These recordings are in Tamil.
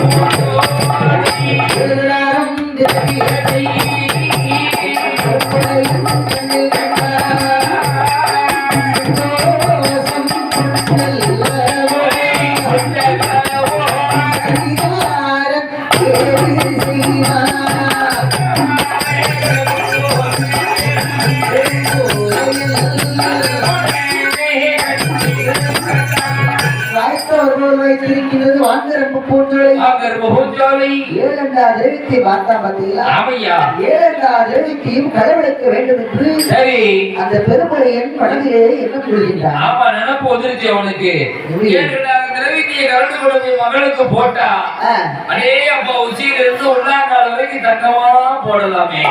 Gracias. ஏழெண்டா தேவிக்கு பார்த்தா பார்த்தீங்களா? ஏழெண்டா தேவிக்கையும் கடவுளுக்கு வேண்டும் என்று சரி. அந்த பெருமுறையின் மனதிலே என்ன கூறுகின்றார்? ஆமா நினப்பு வந்துருச்சு அவனுக்கு. திரவித்தியை கலந்து கொண்டு மகளுக்கு போட்டா அடே அப்பா உச்சியில இருந்து உள்ளாங்கால் வரைக்கும் தங்கமா போடலாமே.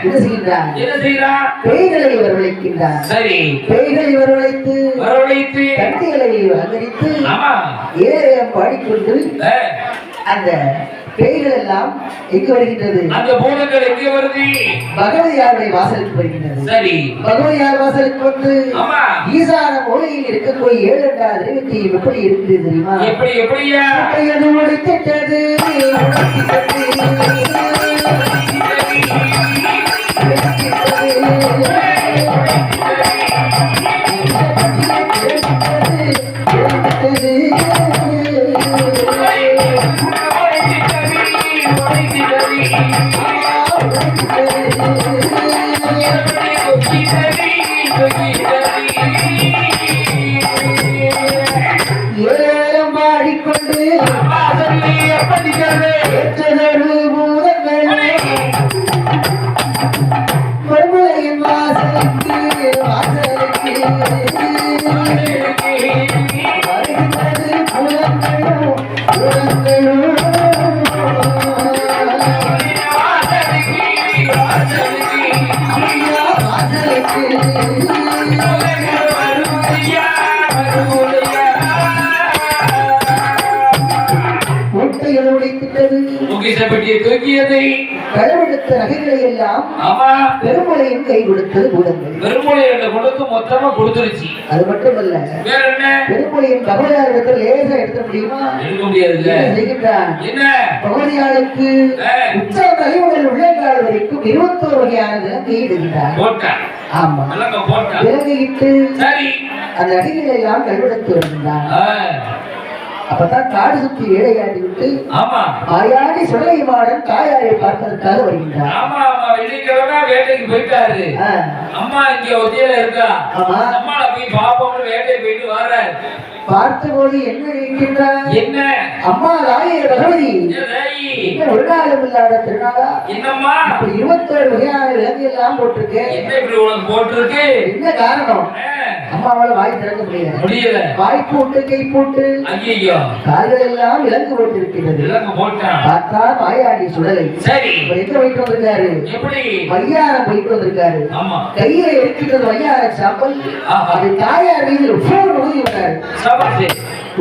என்ன செய்கின்றார் என்ன செய்யறான் பேய்களை வரவழைக்கின்றார் சரி. பேய்களை வரவழைத்து வரவழைத்து கட்டிகளை அலங்கரித்து ஆமா. ஏழையம் பாடிக்கொண்டு அந்த பேய்கள் எல்லாம் எங்கு வருகின்றது? அந்த பூதங்கள் எங்க வருது? பகவதியாருடைய வாசலுக்கு வருகின்றது. சரி. பகவதியார் வாசலுக்கு வந்து ஆமா. ஈசான மூலையில் இருக்கக்கூடிய ஏழு எட்டாவது அறிவித்தி எப்படி இருக்குது தெரியுமா? எப்படி எப்படியா? உடைத்திட்டது. ஏலம் முகிசப்பட்டியை தூக்கியதை கடவுளுக்கு நகைகளை எல்லாம் ஆமா. பெருமலையும் கை கொடுத்தது பூதங்கள். பெருமொழிகளை கொடுத்து மொத்தமா கொடுத்துருச்சு. அது மட்டுமல்ல வேற என்ன பகவதியாரிடத்தில் லேசா எடுத்த முடியுமா? எடுக்க என்ன செய்கின்றான்? என்ன? ஆ, உச்ச தலைமுதல் உள்ளங்கால் வரைக்கும் இருபத்தோரு வகையான ஆமா. சரி. அந்த அடிகளை எல்லாம் கல்வெடுத்து ஆ, அப்பதான் காடு சுத்தி வேலையாடி விட்டு ஆமா. மாயாடி சுடலை மாடன் தாயாரை பார்ப்பதற்காக வருகின்றார். ஆமா ஆமா. வெள்ளிக்கிழமை வேட்டைக்கு போயிட்டாரு. அம்மா இங்க ஒத்தியில இருக்கா? ஆமா. அம்மால போய் பாப்போம்னு வேட்டைக்கு போயிட்டு வர்றாரு. பார்த்தபோது என்ன நினைக்கின்றார் என்ன? அம்மா ராயே பகவதி என்ன ஒரு நாளும் இல்லாத திருநாளா? என்னம்மா? இப்ப இருபத்தேழு வகையான விலங்கு எல்லாம் போட்டிருக்கேன் என்ன இப்படி உனக்கு போட்டிருக்கு? என்ன காரணம்? அம்மாவால வாய் திறக்க முடியாது முடியல. வாய் போட்டு கை போட்டு ஐயோ கால்கள் எல்லாம் விலங்கு போட்டிருக்கிறது விலங்கு போட்டான் பார்த்தா மாயாடி சுடலை. சரி. இப்ப எங்க போயிட்டு வந்திருக்காரு? எப்படி? வையாரம் போயிட்டு வந்திருக்காரு. ஆமா. கையில எடுக்கிறது வையார சாம்பல். ஆஹா. அது தாயார் மீது போர் ஊதி விட்டாரு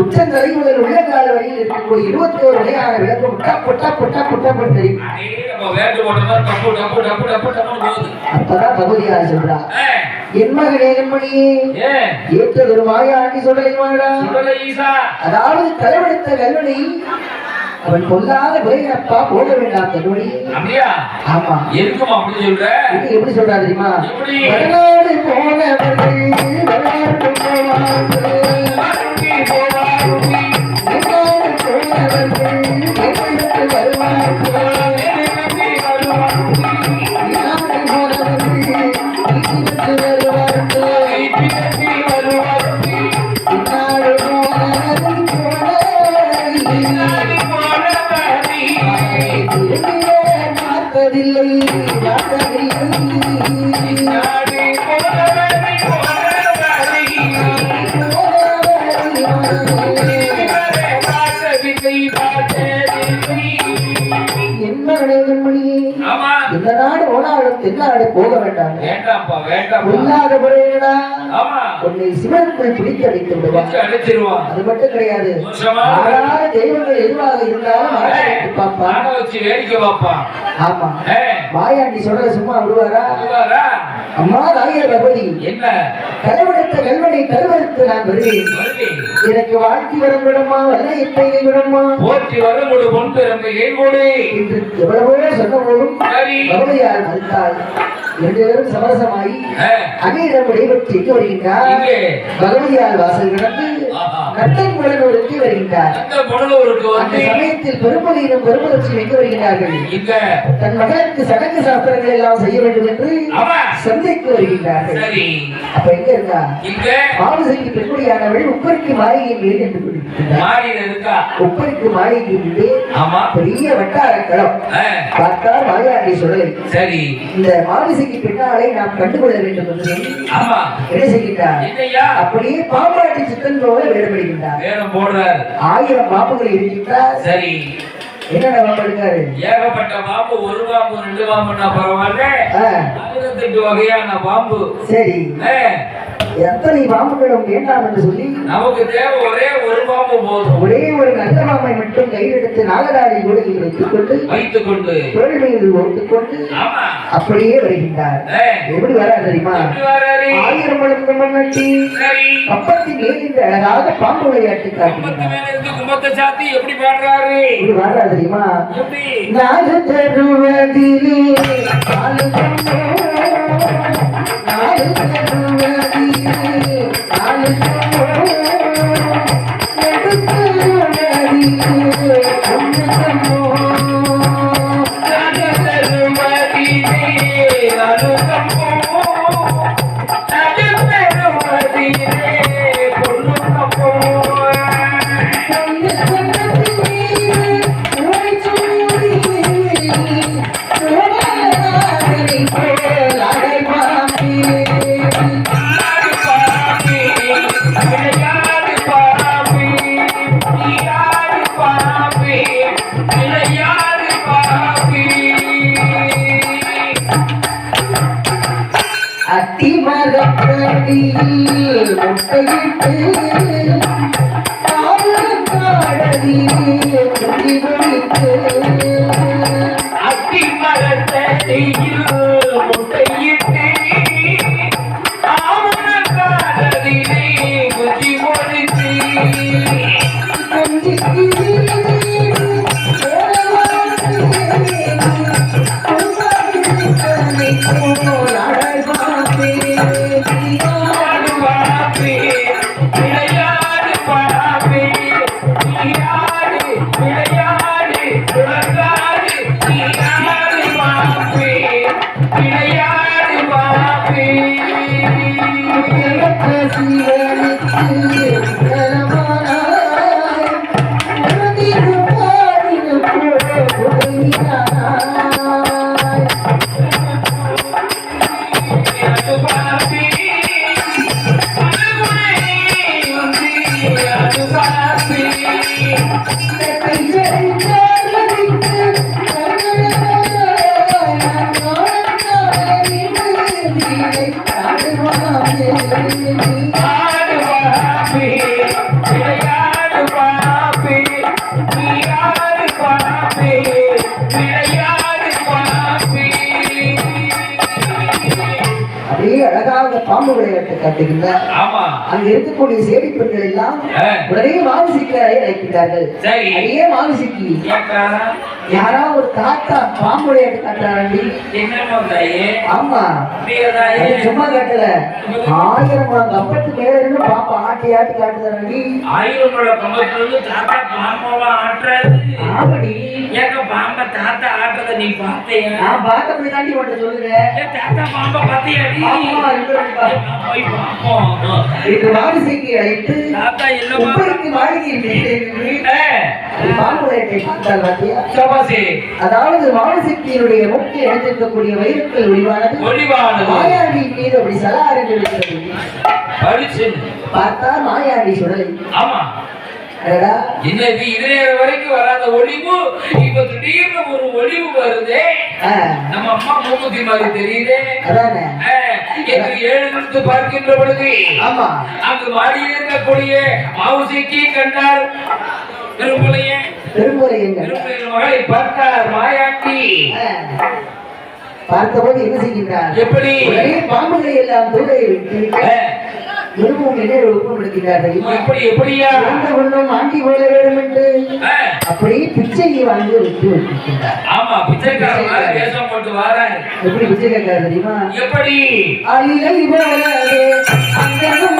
உச்சந்தலை முதல் உள்ளங்கால் வரையில் இருக்கக்கூடிய இருபத்தோரு வகையான விளக்கு புட்டா புட்டா புட்டா புட்டா தெரியும். அப்பதான் பகவதியார் சொல்றா. என் மகனே மாடா சுடலை ஈசா. அதாவது களவெடுத்த கல்வனை அவன் கொல்லாத விளையாப்பா போக வேண்டாம் அப்படியா? ஆமா. எதுக்குமா அப்படி சொல்ற? எப்படி சொல்றா தெரியுமா? போனவர்கள் போவார்கள் பார்ப்பதில்லை போக வேண்டாம். வேண்டாம்ப்பா வேண்டாம் இல்லாத முறையிடா ஆமா. உன்னை சிவனுக்குள் பிடித்து அடித்து விடுவார் வச்சு அடிச்சிருவான் அது மட்டும் கிடையாது. மோசமா? ஆறாத தெய்வங்கள் எதுவாக இருந்தாலும் ஆராய்ச்சி பார்ப்பான் வச்சு வேடிக்கை பார்ப்பான் ஆமா. மாயாண்டி சொல்ற சும்மா விடுவாரா? அம்மா தாயர் பகவதி என்ன? கடவுளுத்த கல்வனை கருவறுத்து நான் வருவேன். எனக்கு வாழ்த்தி வரம் விடமா வல்ல எத்தனை விடமா? போற்றி வரமுடு பொன் பிறந்த ஏங்கோடு என்று எவ்வளவோ சொன்ன போதும் சரி. பகவதியார் மறுத்தாள் சமரசமாயி ஏ, அன்னையிடம் விடைபெற்று எங்கு வருகின்றார். பகவதியார் வாசல் கடந்து குழந்தைக்கு வருகின்றார் அந்த சமயத்தில் பெருமதியிலும் வருகிறார்கள். தன் மகனுக்கு சடங்கு சாஸ்திரங்கள் எல்லாம் செய்ய வேண்டும் என்று சந்தைக்கு வருகின்றார்கள் அப்ப எங்க இருக்கா? பெண்மொழியானவள் உப்பருக்கு என்று உப்பருக்கு பெரிய வட்டார களம் ஏ, பார்த்தா மாயாண்டி சொல்லலை சரி. இந்த மாவிசைக்கு பின்னாலே நாம் கண்டுகொள்ள வேண்டும் என்று என்ன செய்கின்றார் அப்படியே பாம்பாட்டி சித்தன் போல வேணும் போடுறார். ஆயிரம் பாம்புகள் இருக்கின்றார் சரி. என்னென்ன இருக்காரு ஏகப்பட்ட பாம்பு ஒரு பாம்பு ரெண்டு பாம்புன்னா பரவாயில்ல. ஆ, ஆயிரத்தெட்டு வகையான பாம்பு. சரி. எத்தனை பாம்புகளும் வேண்டாம் என்று சொல்லி நமக்கு தேவை ஒரே ஒரு பாம்பு போதும். ஒரே ஒரு நல்ல பாம்பை மட்டும் கையெடுத்து நாகதாரி கூடையில் வைத்துக் கொண்டு வைத்துக் கொண்டு தோல் மீது ஓட்டுக்கொண்டு ஆமா. அப்படியே வருகின்றார். எப்படி வரா தெரியுமா? ஆயிரம் மண்ணட்டி சரி. கப்பத்தின் அழகாக பாம்பு விளையாட்டு சாத்தி எப்படி பாடுறாரு? வரா தெரியுமா? நாலு தருவதிலே நாலு தருவதிலே நாலு அத்திமரத்தடியில் முட்டையிட்டு ஆழக்காடலில் குடி குடித்து அப்படியே பாம்பு விளையாட்டு காட்டுகின்றார் அங்க இருக்கக்கூடிய சேடி பெண்கள் எல்லாம். உடனே மாவிசிக்காரை அழைக்கிறார்கள். அடியே மாவிசிக்கு ஏக்கா, யாரா ஒரு தாத்தா பாம்பு விளையாட்டு காட்டுறாண்டி ஆமா. சும்மா காட்டல ஆயிரம் அவங்க அப்பத்து மேல இருந்து பாம்பு ஆட்டி ஆட்டி காட்டுறாண்டி ஆயிரம் கம்பத்துல இருந்து தாத்தா பாம்பாவா ஆட்டுறாரு. ஆமாடி. பாம்ப தாத்தா ஆட்டுறத நீ பார்த்தையா நான் பார்த்தபடி தாண்டி சொல்லுறேன் ஏன் தாத்தா பாம்ப பார்த்தியாடி ஆமா, போய் பார்ப்போம் இது தாத்தா பாத்தியா சபாசி அதாவது மானசக்தியினுடைய முக்கிய இடத்திருக்கக்கூடிய வைரத்தில் ஒளிவானது ஒளிவானது மாயாண்டி மீது அப்படி சலார் என்று இருக்கிறது பளிச்சு பார்த்தா மாயாண்டி சுடலை ஆமா இன்னைக்கு இது நேரம் வரைக்கும் வராத ஒளிவு இப்ப திடீர்னு ஒரு ஒளிவு வருதே. நம்ம அம்மா மூக்குத்தி மாதிரி தெரியுதே. என்று ஏழு நிறுத்து பார்க்கின்ற பொழுது ஆமா. அங்கு மாடியில் இருக்கக்கூடிய மாவுசைக்கு கண்டார். எங்கள் திருப்பதி மகளை பார்த்தார் மாயாண்டி பார்த்தபோது என்ன செய்கின்றார்? எப்படி? பாம்புகளை எல்லாம் தூரை விரும்பும் என்ன ஒப்புப்படுகிறார்கள் எப்படி எப்படியா? இறந்த உள்ளம் ஆண்டி போல வேண்டும் என்று அப்படி பிச்சையை வாங்கி விட்டு வைக்கின்றார் ஆமா பிச்சைக்காரன் வேஷம் போட்டு வாராரு. எப்படி பிச்சை கேட்காரு தெரியுமா? எப்படி? அலிலை போலவே அங்கனும்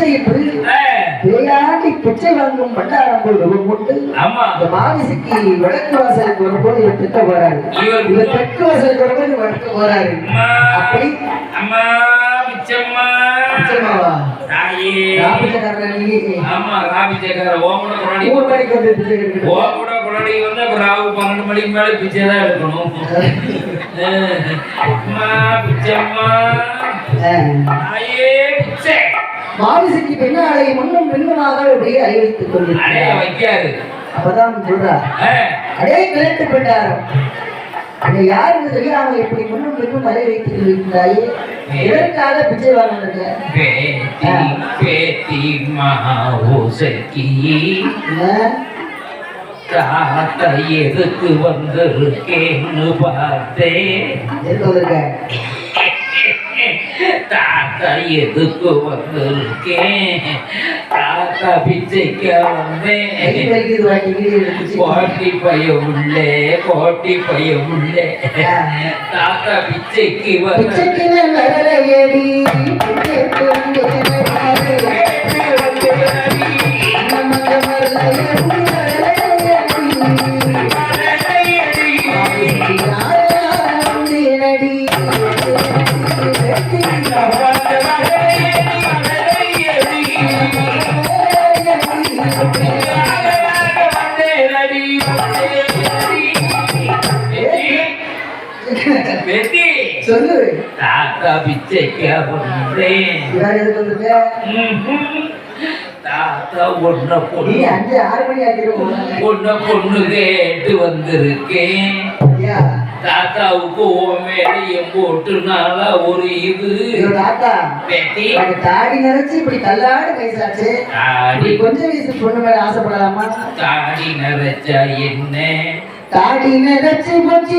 பிச்சை பிச்சை என்று பேயாண்டி பிச்சை வாங்கும் பண்டாரம் போல் ரூபம் கொண்டு ஆமா. இந்த மாமிசைக்கு வடக்கு வாசலுக்கு வரும்போது இவர் தெற்க போறாரு. இவர் தெற்கு வாசலுக்கு வரும்போது வடக்கு போறாரு. அப்படி அம்மா பிச்சம்மா. நிச்சயமாவா தாயே ராபிச்சக்காரன் நீ. ஆமா ராபிச்சக்கார ஓமன குராடி மூணு மணிக்கு வந்து பிச்சை எடுக்கணும். ஓ கூட குராடி வந்து அப்புறம் ராவு பன்னெண்டு மணிக்கு மேல பிச்சை தான் எடுக்கணும். அம்மா பிச்சம்மா. தாயே பிச்சை. மாமிசைக்கு பின்னாலே முன்னும் பின்னுமாக அப்படியே அறிவித்துக் அடைய கொண்டிருக்கிறார் அப்பதான் சொல்றா ஆ, அடே கிழட்டு பெற்றார் அதை யாருக்கு தெரியாம இப்படி முன்னும் பின்னும் அலை வைத்துக் கொண்டிருக்கிறாயே? எதற்காக பிச்சை வாங்கினது? பேத்தி பேத்தி மாவுசக்கி தாத்தா எதுக்கு வந்திருக்கேன்னு பார்த்தேன். தாத்தா எதுக்கு வந்திருக்கேன் தாத்தா பிச்சைக்கு வந்தேன் கோட்டி பைய உள்ளே கோட்டி பைய உள்ளே. தாத்தா பிச்சைக்கு வந்த சொல்லு. தாத்தா பிச்சைக்கு வந்தேன்? தாத்தா ஒன்ன பொண்ணு அஞ்சு ஆறு மணி ஆக்கிடுவோம். ஒன்ன பொண்ணு கேட்டு வந்திருக்கேன். தாத்தாவுக்கு உன் மேல என் போட்டுனால ஒரு இது. தாத்தா வெட்டி தாடி நிறைச்சு இப்படி தள்ளாடு வயசாச்சு. தாடி. இப்படி கொஞ்சம் வயசு பொண்ணு மேல ஆசைப்படலாமா? தாடி நிறைச்சா என்ன? தாடி நிறைச்சு போச்சு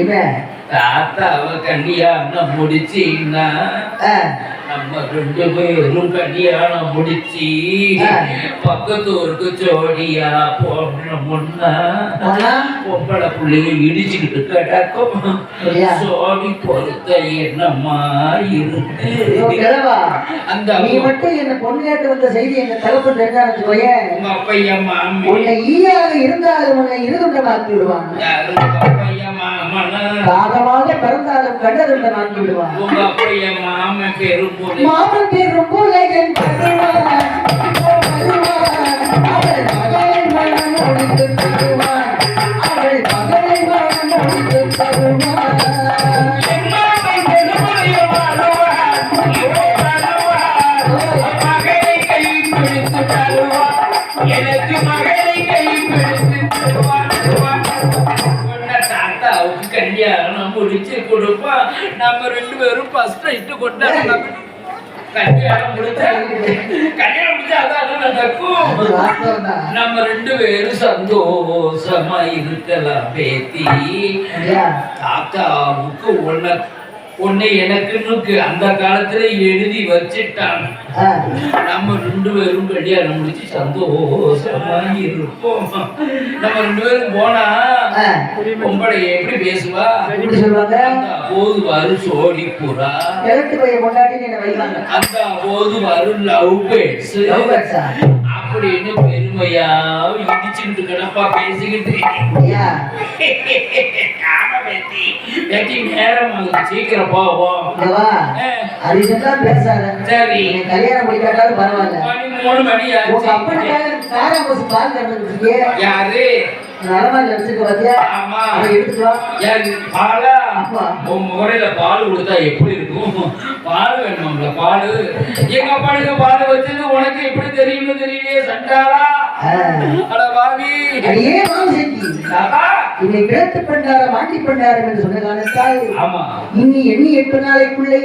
என்ன? தாத்தாவை கல்யாணம் முடிச்சீங்கன்னா ஆ, நம்ம ரெண்டு பேரும் கல்யாணம் முடிச்சு. பக்கத்து ஊருக்கு ஜோடியா பொம்பளை புள்ளைங்க இடிச்சுக்கிட்டு கிடக்கும்? சோடி பொறுத்த என்னமா இருக்கு? அந்த நீ மட்டும் என்ன பொண்ணு கேட்டு வந்த செய்தி எங்க தகப்பன் தெரிஞ்சான்னு போயேன் உங்க அப்பையா மாமி? உன்னை ஈயாக இருந்தாலும் உன்னை உங்க அப்பையா காகமாக பிறந்தாலும் கண்டதுண்டமாக்கி விடுவான் உங்க அப்பையா மாமன் பெரும்புரி மாமன் பேரும் புலகன் தருவான் அவள் மகளை மனம் முடித்து முடிச்சு கொடுப்பா. நம்ம ரெண்டு பேரும் ஃபர்ஸ்ட் நைட்டு கொண்டாடலாம் கல்யாணம் முடிச்சா கல்யாணம் முடிச்சா அதான் நடக்கும். நம்ம ரெண்டு பேரும் சந்தோஷமா இருக்கலாம் பேத்தி. தாத்தாவுக்கு உன்னை உன்னை எனக்குன்னு அந்த காலத்துல எழுதி வச்சிட்டான் ஆ, நம்ம ரெண்டு பேரும் கல்யாணம் முடிச்சு சந்தோஷமா இருப்போம். நம்ம ரெண்டு பேரும் போனா பொம்பளை எப்படி பேசுவா? எப்படி சொல்லுவாங்க? அந்த போது வரும் சோடி புறா. அந்த போது வரும் லவ் ஆ? அப்படின்னு பெருமையா இடிச்சுக்கிட்டு கிடப்பா பேசிக்கிட்டு. பேத்தி நேரம் சீக்கிரம் போவோம். அதிகம்தான் பேசாத. சரி. கல்யாணம் முடிக்காட்டாலும் பரவாயில்ல. மணி மூணு உங்க அப்பனுக்காக காராம்பூசி பால் கறந்துருக்கீங்க யாரு? நலமாரி வச்சிருக்க பாத்தியா? ஆமா. யாரு? பாலா. உன் முறையில பால் கொடுத்தா எப்படி இருக்கும்? பால் வேணும்ல பால்? எங்க அப்பானுக்கு பால் வச்சது உனக்கு எப்படி தெரியும்னு தெரியலையே வாவி அடியே தாத்தா. இதை கிழத்து பண்டாரம் ஆண்டி பண்டாரம் என்று சொன்ன காரணத்தால் ஆமா. இன்னி எண்ணி எட்டு நாளைக்குள்ளே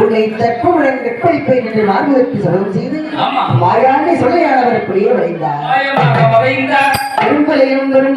உன்னை தற்புடன் கற்பழிப்பேன் என்று மார்பகத்தை சபதம் செய்து மாயாண்டை சொல்லையானவர் அப்படியே பெரும்பலையும் பெரும்